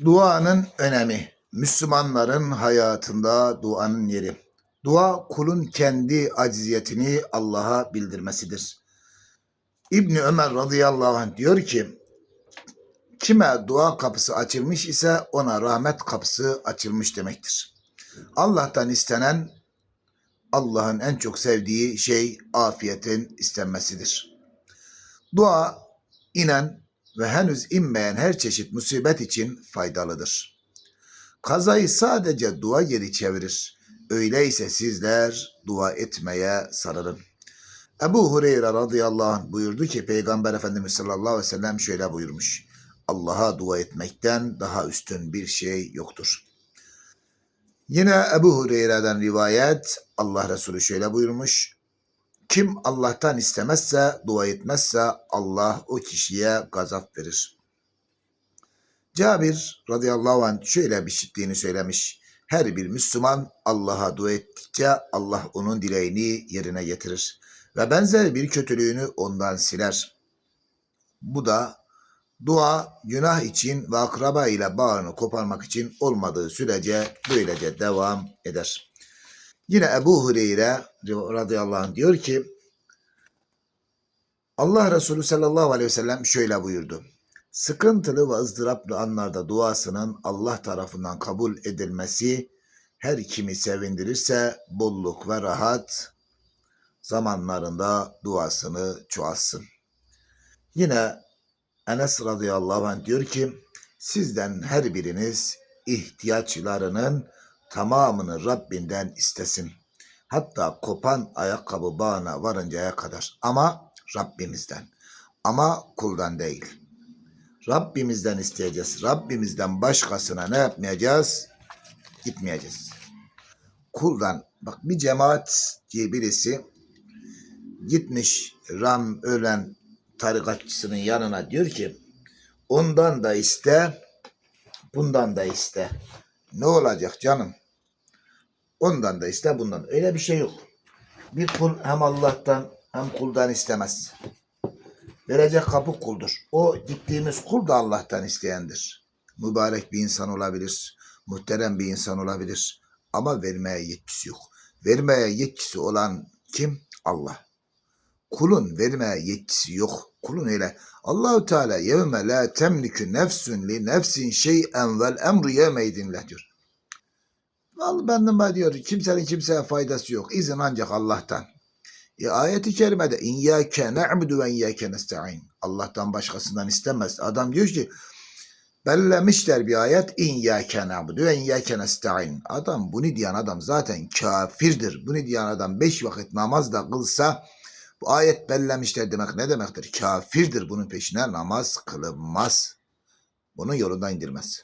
Duanın önemi. Müslümanların hayatında duanın yeri. Dua kulun kendi acziyetini Allah'a bildirmesidir. İbni Ömer radıyallahu anh diyor ki, kime dua kapısı açılmış ise ona rahmet kapısı açılmış demektir. Allah'tan istenen Allah'ın en çok sevdiği şey afiyetin istenmesidir. Dua inen ve henüz inmeyen her çeşit musibet için faydalıdır. Kazayı sadece dua geri çevirir. Öyleyse sizler dua etmeye sarılın. Ebu Hureyre radıyallahu anh buyurdu ki Peygamber Efendimiz sallallahu aleyhi ve sellem şöyle buyurmuş. Allah'a dua etmekten daha üstün bir şey yoktur. Yine Ebu Hureyre'den rivayet Allah Resulü şöyle buyurmuş. Kim Allah'tan istemezse, dua etmezse Allah o kişiye gazap verir. Cabir radıyallahu anh şöyle bir şitliğini söylemiş. Her bir Müslüman Allah'a dua ettikçe Allah onun dileğini yerine getirir. Ve benzer bir kötülüğünü ondan siler. Bu da dua günah için ve akraba ile bağını koparmak için olmadığı sürece böylece devam eder. Yine Ebu Hureyre radıyallahu anh diyor ki Allah Resulü sallallahu aleyhi ve sellem şöyle buyurdu. Sıkıntılı ve ızdıraplı anlarda duasının Allah tarafından kabul edilmesi her kimi sevindirirse bolluk ve rahat zamanlarında duasını çoğalsın. Yine Enes radıyallahu anh diyor ki sizden her biriniz ihtiyaçlarının tamamını Rabbinden istesin. Hatta kopan ayakkabı bağına varıncaya kadar. Ama Rabbimizden. Ama kuldan değil. Rabbimizden isteyeceğiz. Rabbimizden başkasına ne yapmayacağız? Gitmeyeceğiz. Kuldan. Bak bir cemaat diye birisi gitmiş Ram ölen tarikatçısının yanına diyor ki ondan da iste bundan da iste. Ne olacak canım? Ondan da iste bundan. Öyle bir şey yok. Bir kul hem Allah'tan hem kuldan istemez. Verecek kapı kuldur. O gittiğimiz kul da Allah'tan isteyendir. Mübarek bir insan olabilir. Muhterem bir insan olabilir. Ama vermeye yetkisi yok. Vermeye yetkisi olan kim? Allah. Kulun vermeye yetkisi yok. Kulun öyle. Allahu Teala yevme la temliku nefsun li nefsin şey'en vel emru yevme idinleh diyor. Vallahi benden ben diyor kimsenin kimseye faydası yok. İzin ancak Allah'tan. E, ayeti kerimede İyyâke ne'budu ve iyyâke nesta'in. Allah'tan başkasından istemez. Adam diyor ki bellemişler bir ayet İyyâke ne'budu ve iyyâke nesta'in. Adam bunu diyen adam zaten kafirdir. Bunu diyen adam beş vakit namaz da kılsa bu ayet bellemişler demek ne demektir? Kafirdir. Bunun peşine namaz kılınmaz. Bunun yolundan indirmez.